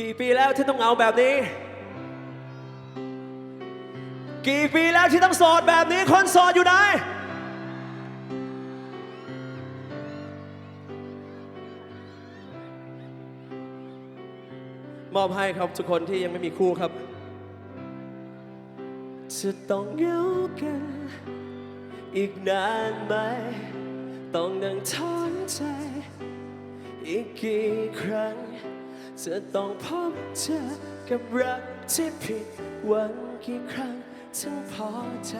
กี่ปีแล้วที่ต้องเหงาแบบนี้ กี่ปีแล้วที่ต้องโสดแบบนี้ คนโสดอยู่ไหนมอบให้ครับทุกคนที่ยังไม่มีคู่ครับ จะต้องเหงากัน อีกนานไหม ต้องนั่งทอนใจ อีกกี่ครั้ง จะต้องพบเจอกับรักที่ผิดหวังกี่ครั้งถึงพอใจ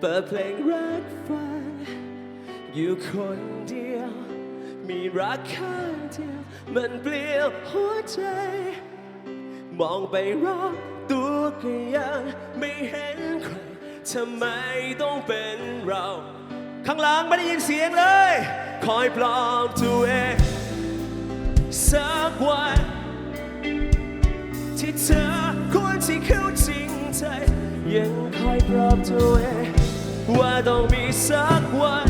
เปิดเพลงรักฟัง อยู่คนเดียว มีรักข้างเดียว มันเปลี่ยวหัวใจ มองไปรอบตัวก็ยังไม่เห็นใครทำไมต้องเป็นเรา ข้างหลังไม่ได้ยินเสียงเลย คอยปลอบตัวเองสักวันที่เธอควรที่เข้าจริงใจยังคอยปลอบตัวเองว่าต้องมีสักวัน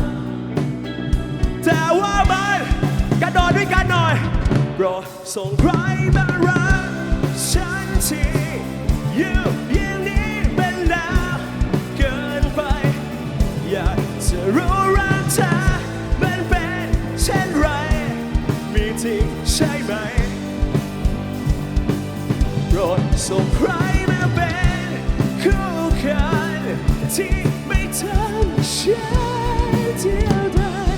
แต่ว่ามันกระโดดด้วยกันหน่อยโปรดส่งใครมารักฉันที รดส่งใครมาเป็นคู่กันที่ไม่ทำฉันเดียวดาย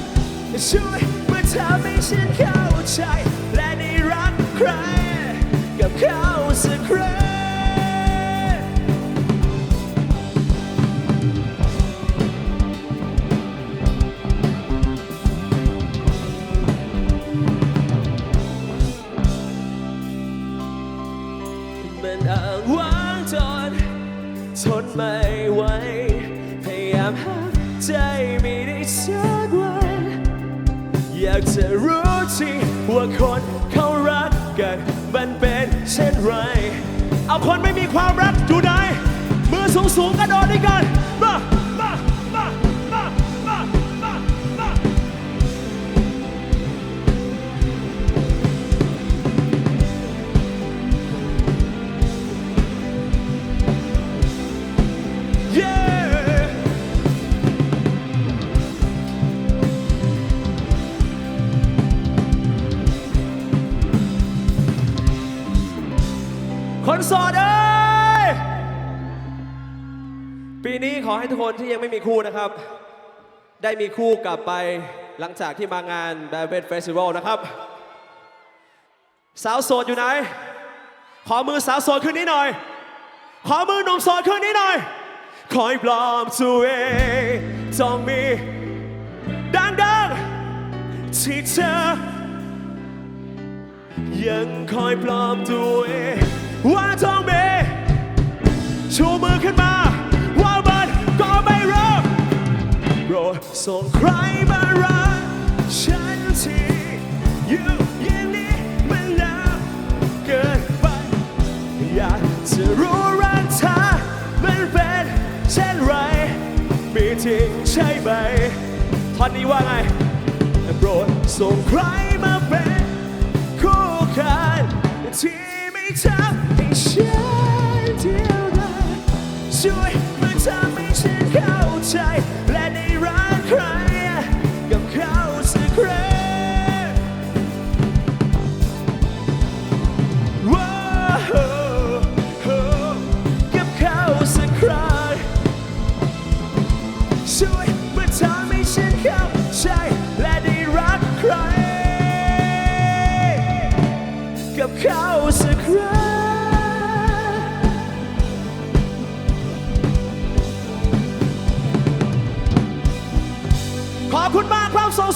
ช่วยมาทำให้ฉันเข้าใจ และได้รักใครกับเขาสักครั้ง ทนไม่ไหวพยายามหาใจไม่ได้สักวันอยากจะรู้ทีว่าคนเขารักกันมันเป็นเช่นไร เอาคนไม่มีความรักอยู่ไหนมือสูงสูงกระโดดด้วยกันมา คนโสดเอ้ย ปีนี้ขอให้ทุกคนที่ยังไม่มีคู่นะครับ ได้มีคู่กลับไปหลังจากที่มางานแบบเ e นเฟสติวัลนะครับ สาวโสดอยู่ไหน ขอมือสาวโสดขึ้นนี้หน่อย ขอมือหนุ่มโสดขึ้นนี้หน่อย คอยปลอมตัวเองต้องมีดังๆที่เธอยังคอยปลอมตัวเอง ว่าต้องมีชูมือขึ้นมา ว่ามันก็ไม่รู้โปรดส่งใครมารักฉันทีอยู่อย่างนี้มันแล้วเกินไปอยากจะรู้รักเธอมันเป็นเช่นไรมีจริงใช่ไหมท่อนนี้ว่าไงโปรดส่งใครมาเป็นคู่กันที่ ทำให้ฉันเดียวดายช่วยมาทำให้ฉันเข้าใจ ሰው